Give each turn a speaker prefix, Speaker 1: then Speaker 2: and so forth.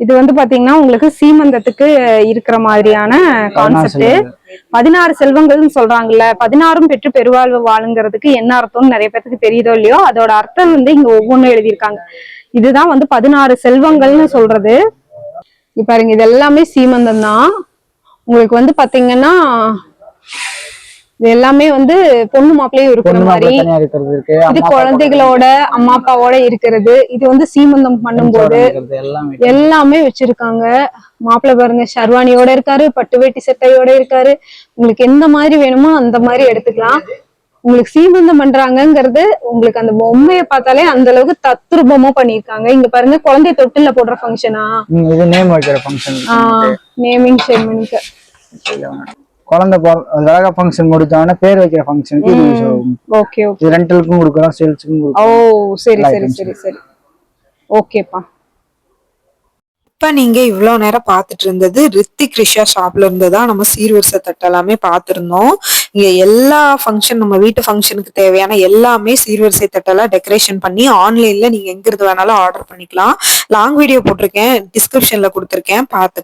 Speaker 1: இது வந்து பாத்தீங்கன்னா உங்களுக்கு சீமந்தத்துக்கு இருக்கிற மாதிரியான கான்செப்ட் பதினாறு செல்வங்கள்னு சொல்றாங்கல்ல பதினாறும் பெற்று பெருவாழ்வு வாழுங்கிறதுக்கு என்ன அர்த்தம்னு நிறைய பேருக்கு தெரியுதோ இல்லையோ அதோட அர்த்தம் வந்து இங்க ஒவ்வொன்றும் எழுதியிருக்காங்க. இதுதான் வந்து பதினாறு செல்வங்கள்னு சொல்றது. இப்ப பாருங்க இது எல்லாமே சீமந்தம் தான் உங்களுக்கு வந்து பாத்தீங்கன்னா இது எல்லாமே வந்து பொண்ணு மாப்பிள்ளையும் இருக்கிற மாதிரி. இது குழந்தைகளோட அம்மா அப்பாவோட இருக்கிறது. இது வந்து சீமந்தம் பண்ணும்போது
Speaker 2: எல்லாமே
Speaker 1: வச்சிருக்காங்க. மாப்பிள்ளை பாருங்க ஷர்வானியோட இருக்காரு பட்டு வேட்டி சட்டையோட இருக்காரு. உங்களுக்கு எந்த மாதிரி வேணுமோ அந்த மாதிரி எடுத்துக்கலாம். உங்களுக்கு சீமந்தம் பண்றாங்கங்கிறது உங்களுக்கு அந்த பொம்மையை பார்த்தாலே அந்த அளவுக்கு தத்ரூபமா பண்ணிருக்காங்க இங்க பாருங்க குழந்தை தொட்டில்ல போடுற ஃபங்க்ஷனா
Speaker 2: ம், இது நேம் வைக்கிற ஃபங்க்ஷன்
Speaker 1: நேமிங் செரிமனிக்கு
Speaker 2: குழந்தை அழகா ஃபங்க்ஷன் முடிச்சோடனே பேர் வைக்கிற ஃபங்க்ஷனுக்கு இது use ஆகும்.
Speaker 1: ஓகே ஓகே
Speaker 2: ரெண்டலுக்கும் கொடுக்குறோம் சேல்ஸுக்கும்
Speaker 1: ஓ
Speaker 2: கொடுக்குறோம்
Speaker 1: சரி
Speaker 2: எல்லா
Speaker 1: சரி
Speaker 2: items
Speaker 1: சரி. சரி ஓகேப்பா
Speaker 3: இப்ப நீங்க இவ்வளவு நேரம் பார்த்துட்டு இருந்தது ரித்திக் ரிஷா ஷாப்ல இருந்து தான் நம்ம சீர்வரிசை தட்டு எல்லாமே பார்த்திருந்தோம். இங்க எல்லா ஃபங்க்ஷன் நம்ம வீட்டு ஃபங்க்ஷனுக்கு தேவையான எல்லாமே சீர்வரிசை தட்டெல்லாம் டெக்கரேஷன் பண்ணி ஆன்லைன்ல நீங்க எங்க இருந்து வேணாலும் ஆர்டர் பண்ணிக்கலாம். லாங் வீடியோ போட்டிருக்கேன் டிஸ்கிரிப்ஷன்ல கொடுத்துருக்கேன் பார்த்து